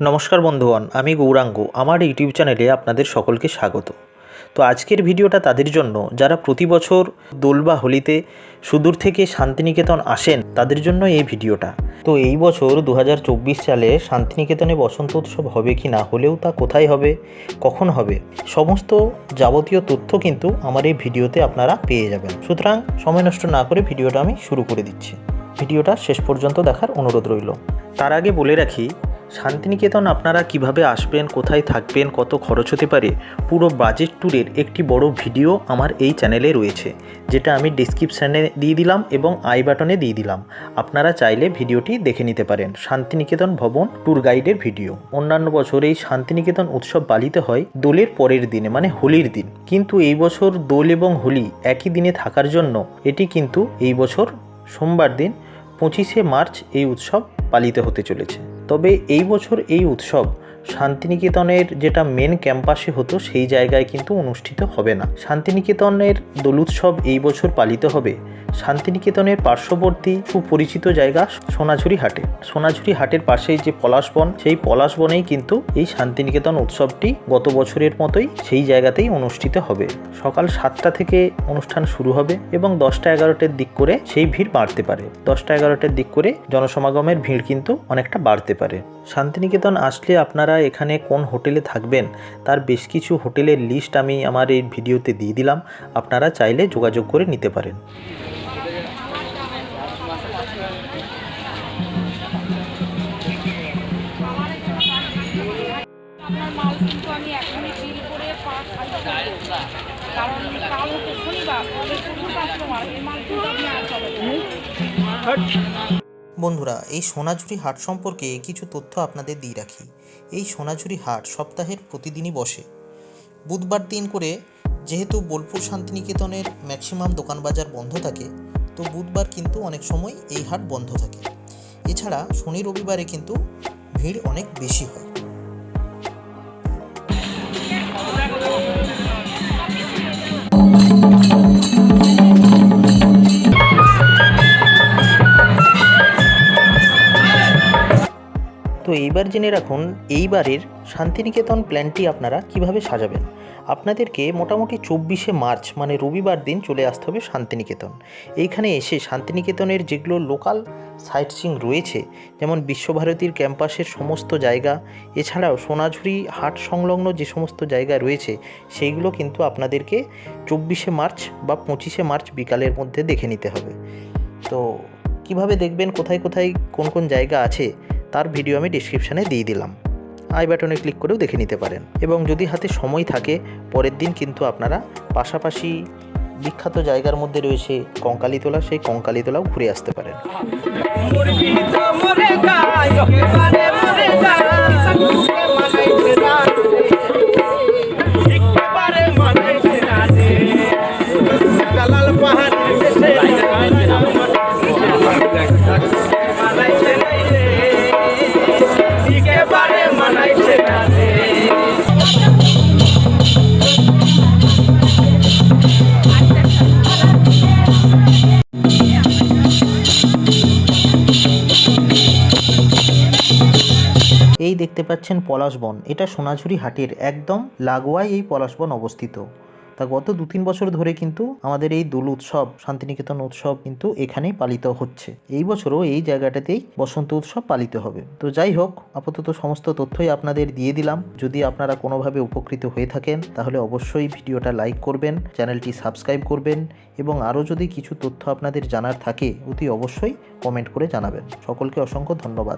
নমস্কার বন্ধুগণ, আমি গৌরাঙ্গ। আমার ইউটিউব চ্যানেলে আপনাদের সকলকে স্বাগত। তো আজকের ভিডিওটা তাদের জন্য, যারা প্রতি বছর দোল বা হোলিতে সুদূর থেকে শান্তিনিকেতন আসেন, তাদের জন্য এই ভিডিওটা। তো এই বছর দু হাজার চব্বিশ সালে শান্তিনিকেতনে বসন্ত উৎসব হবে কি না, হলেও তা কোথায় হবে, কখন হবে, সমস্ত যাবতীয় তথ্য কিন্তু আমার এই ভিডিওতে আপনারা পেয়ে যাবেন। সুতরাং সময় নষ্ট না করে ভিডিওটা আমি শুরু করে দিচ্ছি। ভিডিওটা শেষ পর্যন্ত দেখার অনুরোধ রইল। তার আগে বলে রাখি শান্তিনিকেতন আপনারা কীভাবে আসবেন, কোথায় থাকবেন, কত খরচ হতে পারে, পুরো বাজেট ট্যুরের একটি বড় ভিডিও আমার এই চ্যানেলে রয়েছে, যেটা আমি ডিসক্রিপশানে দিয়ে দিলাম এবং আই বাটনে দিয়ে দিলাম। আপনারা চাইলে ভিডিওটি দেখে নিতে পারেন, শান্তিনিকেতন ভবন ট্যুর গাইডের ভিডিও অন্যান্য বছর এই শান্তিনিকেতন উৎসব পালিত হয় দোলের পরের দিনে মানে হোলির দিন। কিন্তু এই বছর দোল এবং হোলি একই দিনে থাকার জন্য এটি কিন্তু এই বছর সোমবার দিন পঁচিশে মার্চ এই উৎসব পালিত হতে চলেছে। তবে এই বছর এই উৎসব শান্তিনিকেতনের যেটা মেন ক্যাম্পাসে হতো, সেই জায়গায় কিন্তু অনুষ্ঠিত হবে না। শান্তিনিকেতনের দোল উৎসব এই বছর পালিত হবে। শান্তিনিকেতনের পার্শ্ববর্তী সুপরিচিত জায়গা সোনাঝুরি হাটে। সোনাঝুরি হাটের পাশেই যে পলাশবন সেই পলাশবনেই কিন্তু এই শান্তিনিকেতন উৎসবটি গত বছরের মতোই সেই জায়গাতেই অনুষ্ঠিত হবে। সকাল সাতটা থেকে অনুষ্ঠান শুরু হবে এবং দশটা এগারোটার দিক করে সেই ভিড় বাড়তে পারে। দশটা এগারোটার দিক করে জনসমাগমের ভিড় কিন্তু অনেকটা বাড়তে পারে। শান্তিনিকেতন আসলে আপনারা এখানে কোন হোটেলে থাকবেন তার বেশ কিছু হোটেলের লিস্ট আমি আমার এই ভিডিওতে দিয়ে দিলাম। আপনারা চাইলে যোগাযোগ করে নিতে পারেন। আপনার মাল কিন্তু আমি এখনই বিল করে পা খালি করব কারণ কাল হচ্ছে শনিবার প্রচুর কাস্টমার এই মাল কিন্তু আপনি আর চলে বন্ধুরা, এই সোনাঝুরি হাট সম্পর্কে কিছু তথ্য আপনাদের দিয়ে রাখি। এই সোনাঝুরি হাট সপ্তাহের প্রতিদিনই বসে। বুধবার দিন করে যেহেতু বোলপুর শান্তিনিকেতনের ম্যাক্সিমাম দোকান বাজার বন্ধ থাকে, তো বুধবার কিন্তু অনেক সময় এই হাট বন্ধ থাকে। এছাড়া শনি রবিবারে কিন্তু ভিড় অনেক বেশি হয়। তো এইবার জেনে রাখুন, এইবারের শান্তিনিকেতন প্ল্যানটি আপনারা কীভাবে সাজাবেন? আপনাদেরকে মোটামুটি চব্বিশে মার্চ মানে রবিবার দিন চলে আসতে হবে শান্তিনিকেতন। এইখানে এসে শান্তিনিকেতনের যেগুলো লোকাল সাইট সিং রয়েছে, যেমন বিশ্বভারতীর ক্যাম্পাসের সমস্ত জায়গা, এছাড়াও সোনাঝুরি হাট সংলগ্ন যে সমস্ত জায়গা রয়েছে, সেইগুলো কিন্তু আপনাদেরকে চব্বিশে মার্চ বা পঁচিশে মার্চ বিকালের মধ্যে দেখে নিতে হবে। তো কীভাবে দেখবেন, কোথায় কোথায় কোন কোন জায়গা আছে তার ভিডিও আমি ডিসক্রিপশানে দিয়ে দিলাম। আই বাটনে ক্লিক করেও দেখে নিতে পারেন। এবং যদি হাতে সময় থাকে, পরের দিন কিন্তু আপনারা পাশাপাশি বিখ্যাত জায়গার মধ্যে রয়েছে কঙ্কালীতলা, সেই কঙ্কালীতলাও ঘুরে আসতে পারেন। দেখতে পাচ্ছেন পলাশবন এটা সোনাঝুরি হাটের একদম লাগোয়ায় এই পলাশবন অবস্থিত। তা গত দু তিন বছর ধরে কিন্তু আমাদের এই দোল উৎসব, শান্তিনিকেতন উৎসব কিন্তু এখানেই পালিত হচ্ছে। এই বছরও এই জায়গাটাতেই বসন্ত উৎসব পালিত হবে। তো যাই হোক, আপাতত সমস্ত তথ্যই আপনাদের দিয়ে দিলাম। যদি আপনারা কোনোভাবে উপকৃত হয়ে থাকেন, তাহলে অবশ্যই ভিডিওটা লাইক করবেন, চ্যানেলটি সাবস্ক্রাইব করবেন এবং আরও যদি কিছু তথ্য আপনাদের জানার থাকে, অতি অবশ্যই কমেন্ট করে জানাবেন। সকলকে অসংখ্য ধন্যবাদ।